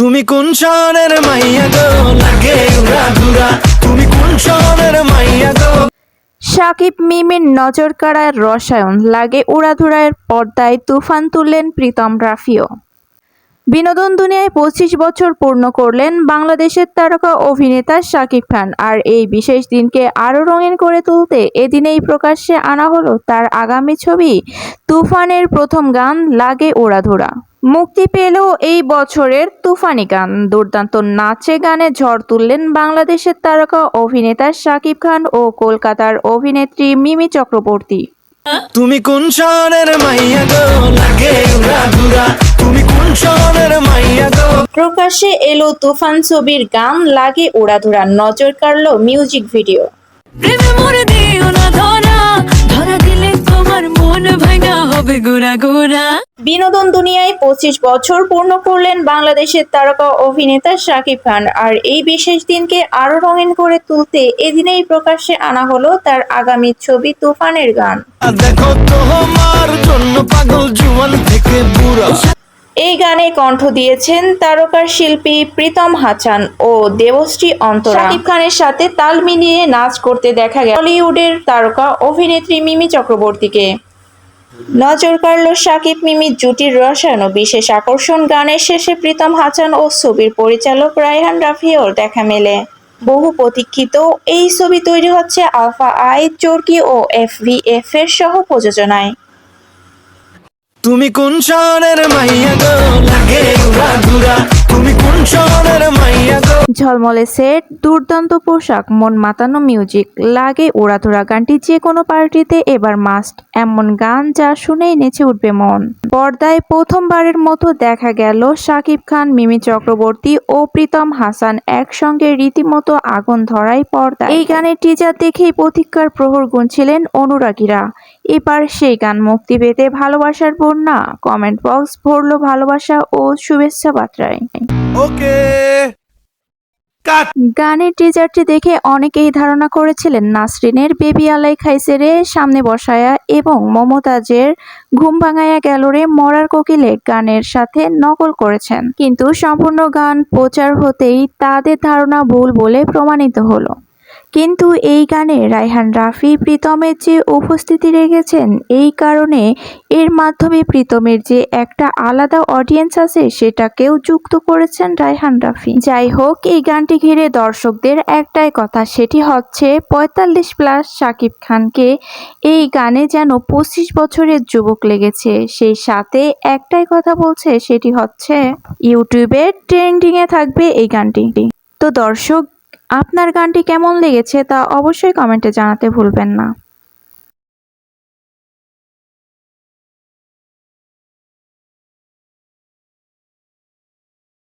তুমি কোন শহরের মাইয়া গো? লাগে উড়া ধুরা। তুমি কোন শহরের মাইয়া গো? সাকিব মিমির নজর কাড়ায় রসায়ন, লাগে উড়াধুরায়ের পর্দায় তুফান তুললেন প্রীতম রাফিও। বিনোদন দুনিয়ায় পঁচিশ বছর পূর্ণ করলেন বাংলাদেশের তারকা অভিনেতা শাকিব খান। আর এই বিশেষ দিনকে আরও রঙিন করে তুলতে এদিনেই প্রকাশ্যে আনা হলো তার আগামী ছবি, তুফানের প্রথম গান, লাগে ওড়াধুরা মুক্তি পেল এই বছরের তুফানি গান দুর্দান্ত নাচে গানে ঝড় তুললেন বাংলাদেশের তারকা অভিনেতা শাকিব খান ও কলকাতার অভিনেত্রী মিমি চক্রবর্তী। তুমি কোন শহরের মাইয়া গো? লাগে উড়া ধুরা। তুমি কোন শহরের মাইয়া গো? প্রকাশ্যে এলো তুফান ছবির গান লাগে উড়াধুরা নজর কাড়ল মিউজিক ভিডিও। প্রেমে মরে দিও না ধরা। ধরা দিলে তোমার মন ভাঙা। হবে গোরা গোরা বিনোদন দুনিয়ায় পঁচিশ বছর পূর্ণ করলেন বাংলাদেশের তারকা অভিনেতা শাকিব খান। আর এই বিশেষ দিনকে আরও রঙিন করে তুলতে এদিনেই প্রকাশ্যে আনা হলো তার আগামী ছবি তুফানের গান। দেখো তোমার জন্য পাগল জুয়ান থেকে বুড়া। এই গানে কণ্ঠ দিয়েছেন তারকার শিল্পী প্রীতম হাসান ও দেবশ্রী অন্তরা। শাকিব খানের সাথে তাল মিলিয়ে নাচ করতে দেখা গেল। বলিউডের তারকা অভিনেত্রী মিমি চক্রবর্তীকে। নজর কাড়ল সাকিব মিমির জুটির রসায়ন ও বিশেষ আকর্ষণ গানের শেষে প্রীতম হাসান ও ছবির পরিচালক রায়হান রাফিওর দেখা মেলে। বহু প্রতীক্ষিত এই ছবি তৈরি হচ্ছে আলফা আই, চর্কি ও এফ ভি এফ এর সহ প্রযোজনায় তুমি কোন শহরের মাইয়া গো লাগে? ঝলমলে সেট, দুর্দান্ত পোশাক, মন মাতানো মিউজিক, লাগে ওড়াধুরা গানটি যে কোনো পার্টিতে এবার মাস্ট এমন গান যা শুনেই নেচে উঠবে মন। পর্দায় প্রথমবারের মতো দেখা গেল শাকিব খান, মিমি চক্রবর্তী ও প্রীতম হাসান একসঙ্গে রীতিমতো আগুন ধরাই পর্দা এই গানের টিজার দেখেই প্রতীক্ষার প্রহর গুনছিলেন অনুরাগীরা। এবার সেই গান মুক্তি পেতে ভালোবাসার বন্যা। কমেন্ট বক্স ভরল ভালোবাসা ও শুভেচ্ছা বার্তায়। ওকে গানের টিজারটি দেখে অনেকেই ধারণা করেছিলেন নাসরিনের বেবি আলাই খাইছে রে সামনে বসায়া এবং মমতাজের ঘুম ভাঙায়া গেল রে মরার কোকিলে গানের সাথে নকল করেছেন। কিন্তু সম্পূর্ণ গান প্রচার হতেই তাদের ধারণা ভুল বলে প্রমাণিত হলো। কিন্তু এই গানে রায়হান রাফি, প্রীতমের যে উপস্থিতি রেখেছেন, এই কারণে এর মাধ্যমে প্রীতমের যে একটা আলাদা অডিয়েন্স আছে, সেটাকেও যুক্ত করেছেন রায়হান রাফি। যাই হোক, এই গানটি ঘিরে দর্শকদের একটাই কথা, সেটি হচ্ছে পঁয়তাল্লিশ প্লাস শাকিব খানকে এই গানে যেন পঁচিশ বছরের যুবক লেগেছে। সেই সাথে একটাই কথা বলছে, সেটি হচ্ছে, ইউটিউবে ট্রেন্ডিংয়ে থাকবে এই গানটি। তো দর্শক আপনার গানটি কেমন লেগেছে তা অবশ্যই কমেন্টে জানাতে ভুলবেন না।